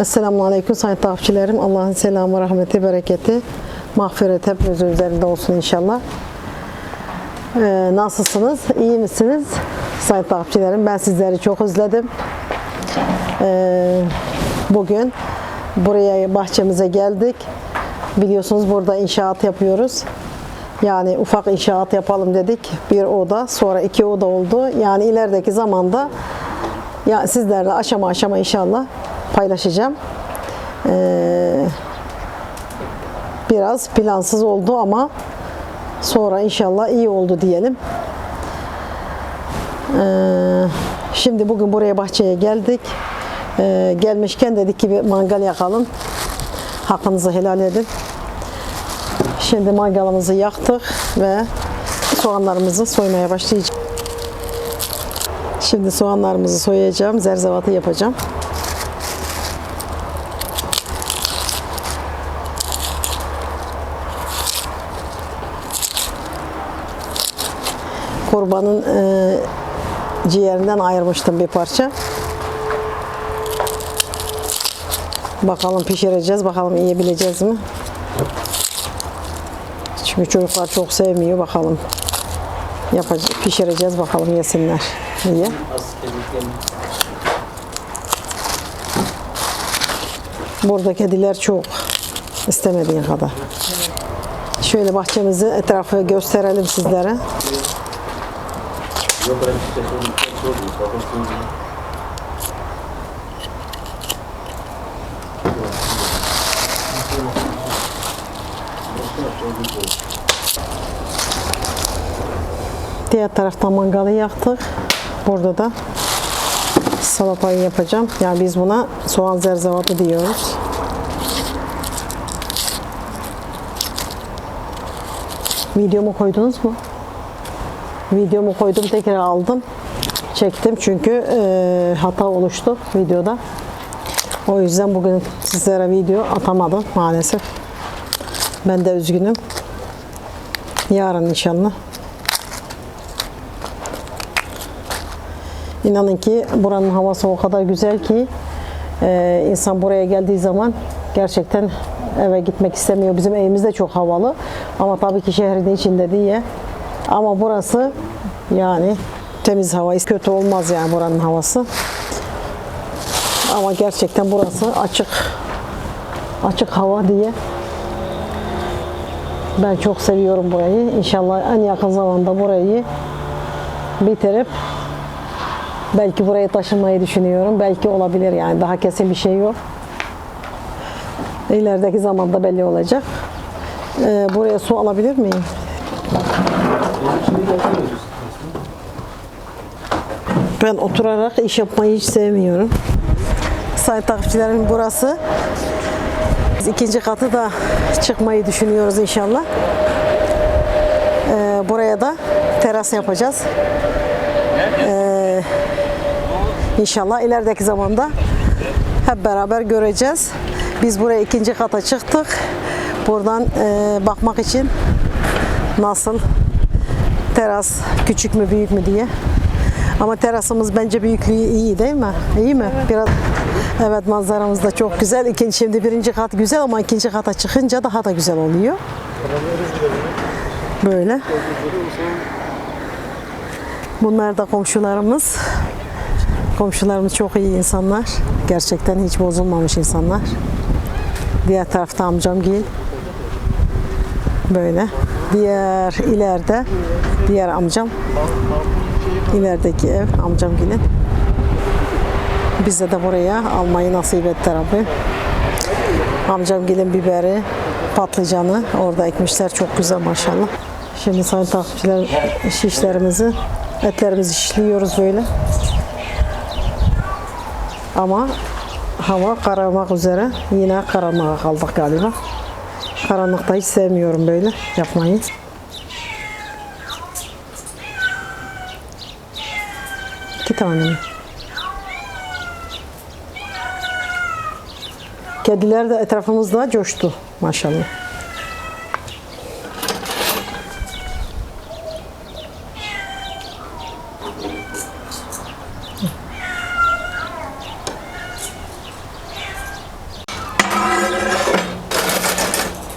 Esselamu Aleyküm sayın takipçilerim. Allah'ın selamı, rahmeti, bereketi, mağfiret hepimizin üzerinde olsun inşallah. Ee, nasılsınız? İyi misiniz? Sayın takipçilerim ben sizleri çok özledim. Ee, bugün buraya bahçemize geldik. Biliyorsunuz burada inşaat yapıyoruz. Yani ufak inşaat yapalım dedik. Bir oda, sonra iki oda oldu. Yani ilerideki zamanda ya sizlerle aşama aşama inşallah paylaşacağım. Ee, biraz plansız oldu ama sonra inşallah iyi oldu diyelim. Ee, şimdi bugün buraya bahçeye geldik. Ee, gelmişken dedik ki bir mangal yakalım. Hakkınızı helal edin. Şimdi mangalımızı yaktık ve soğanlarımızı soymaya başlayacağım. Şimdi soğanlarımızı soyacağım, zerzevatı yapacağım. Kurbanın e, ciğerinden ayırmıştım bir parça. Bakalım pişireceğiz, bakalım yiyebileceğiz mi? Çünkü çocuklar çok sevmiyor, bakalım. Yapacağız, pişireceğiz, bakalım yesinler diye. Burada kediler çok. istemediğin kadar. Şöyle bahçemizi etrafı gösterelim sizlere. Diğer taraftan mangalı yaktık. Burada da salatayı yapacağım. Yani biz buna soğan zerzevatı diyoruz. Videomu koydunuz mu? Videomu koydum tekrar aldım. Çektim çünkü e, hata oluştu videoda. O yüzden bugün sizlere video atamadım maalesef. Ben de üzgünüm. Yarın inşallah. İnanın ki buranın havası o kadar güzel ki e, insan buraya geldiği zaman gerçekten eve gitmek istemiyor. Bizim evimiz de çok havalı ama tabii ki şehrin içinde diye. Ama burası yani temiz hava kötü olmaz yani buranın havası. Ama gerçekten burası açık açık hava diye ben çok seviyorum burayı. İnşallah en yakın zamanda burayı bitirip Belki buraya taşınmayı düşünüyorum. Belki olabilir yani. Daha kesin bir şey yok. İlerideki zamanda belli olacak. Ee, buraya su alabilir miyim? Ben oturarak iş yapmayı hiç sevmiyorum. Sayın takipçilerim burası. Biz ikinci katı da çıkmayı düşünüyoruz inşallah. Ee, buraya da teras yapacağız. İnşallah ilerideki zamanda hep beraber göreceğiz. Biz buraya ikinci kata çıktık. Buradan e, bakmak için nasıl teras küçük mü büyük mü diye. Ama terasımız bence büyüklüğü iyi değil mi? İyi mi? Biraz Evet manzaramız da çok güzel. İkinci şimdi birinci kat güzel ama ikinci kata çıkınca daha da güzel oluyor. Böyle. Bunlar da komşularımız. Komşularımız çok iyi insanlar. Gerçekten hiç bozulmamış insanlar. Diğer tarafta amcam gil. Böyle. Diğer ileride diğer amcam. İlerideki ev amcam gilin. Bize de buraya almayı nasip etti Rabbim. Amcam gilin biberi, patlıcanı orada ekmişler çok güzel maşallah. Şimdi sayın takipçiler şişlerimizi, etlerimizi şişliyoruz böyle. Ama hava kararmak üzere. Yine kararmaya kaldık galiba. Karanlıkta hiç sevmiyorum böyle yapmayı. İki tane mi? Kediler de etrafımızda coştu maşallah.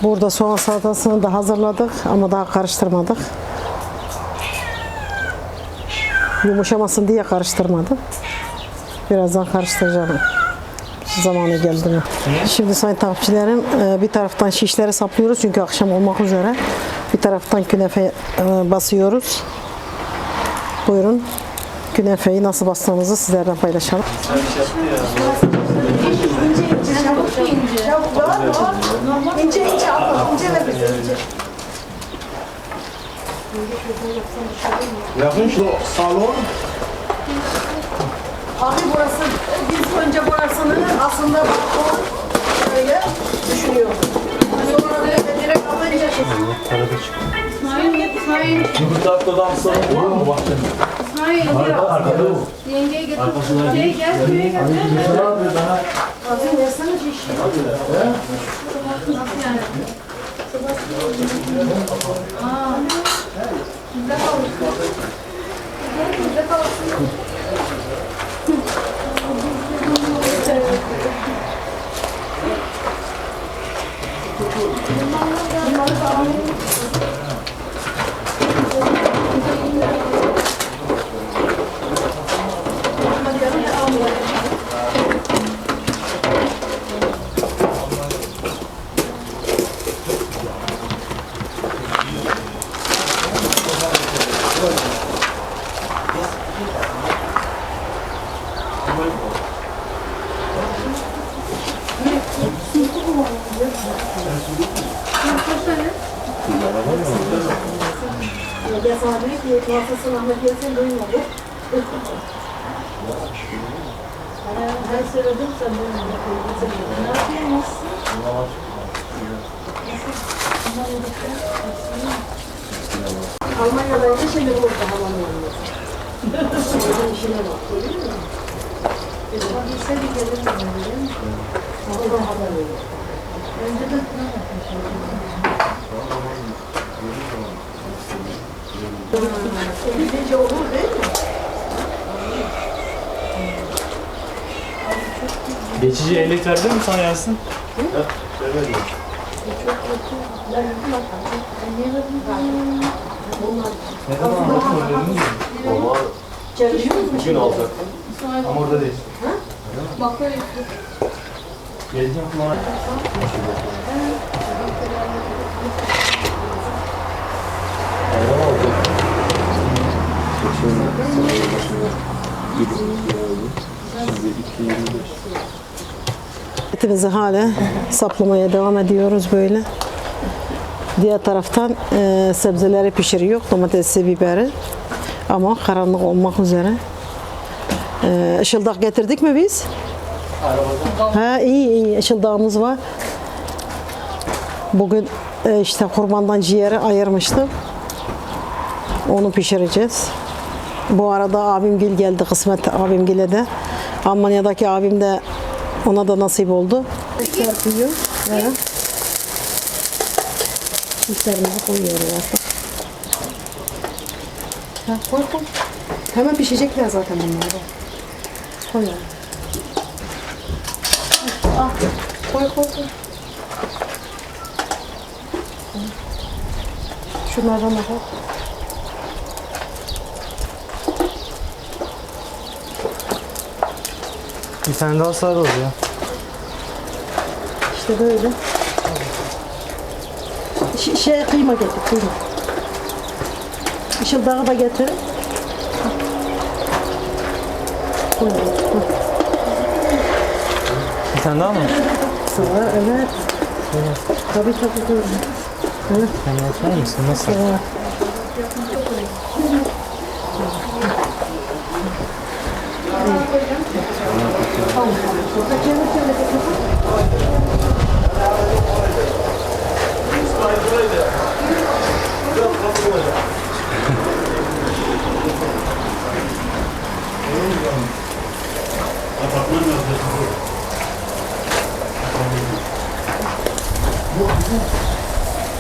Burada soğan salatasını da hazırladık ama daha karıştırmadık. Yumuşamasın diye karıştırmadım. Birazdan karıştıracağım. Zamanı geldi mi? Şimdi sayın takipçilerim e, bir taraftan şişleri saplıyoruz çünkü akşam olmak üzere. Bir taraftan künefe e, basıyoruz. Buyurun. Künefeyi nasıl bastığımızı sizlerle paylaşalım. İnce ince abla, ince ve bize ince. Yakın şu salon. Abi burası, biz önce burasını aslında balkon böyle düşünüyorduk. Sonra böyle direkt alınca şey. İsmail, İsmail, Bu dakikadan sonra olur mu bahçede? İsmail. Arkada bu. Yengeye getir. Şuraya gel, şuraya gel. Abi versene şişi. Nasıl yani? Aa. Bizde kalmış. Bizde kalsın. Kaç tane? Dedi ki, muhafızın Yasin duymadı. Ben söyledim sen duymadın. Ne yapıyorsun? Almanya'daydı şimdi burada havalimanında. Onun işine bak. Görüyor musun? Bilse bir gelir mi? Allah haber verir. Önceden ne yapmış? Gidince olur değil mi? Geçici ehliyet verdi mi sana Yasin? Ne zaman aldın öğrendin mi? Musun? Bugün alacak. Ama orada değil. Bak böyle. Geleceğim kulağına. Etimizi hala saplamaya devam ediyoruz böyle. Diğer taraftan e, sebzeleri pişiriyor. Domatesi, biberi. Ama karanlık olmak üzere. E, ışıldak getirdik mi biz? Ha iyi iyi ışıldağımız var. Bugün e, işte kurbandan ciğeri ayırmıştım. Onu pişireceğiz. Bu arada abim Gül geldi kısmet abim Gül'e de. Almanya'daki abim de ona da nasip oldu. Serpiyor. Evet. Çiftlerimizi koyuyoruz artık. Ha, koy koy. Hemen pişecekler zaten bunlar. da. Koy yani. Ah, koy koy koy. Şunlardan da koy. Bir tane daha sarı oluyor. İşte böyle. Ş- şey kıyma getir kıyma. Işıldağı da getir. Bir tane daha mı? Sonra evet. Tabii tabii tabii. Sen yapar mısın? Nasıl? Sonra.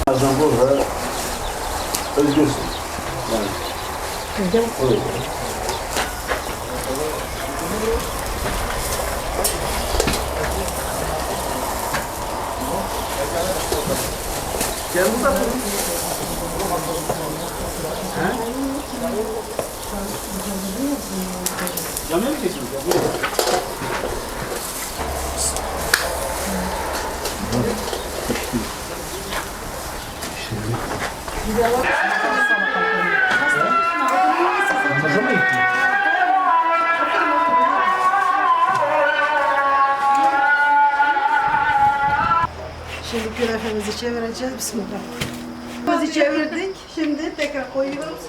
Bazen burada özgürsün. Gel. Gel burada. Yanıyor mu kesin? Şimdi çevireceğiz. Bismillah. Künefemizi çevirdik. Şimdi tekrar koyuyoruz.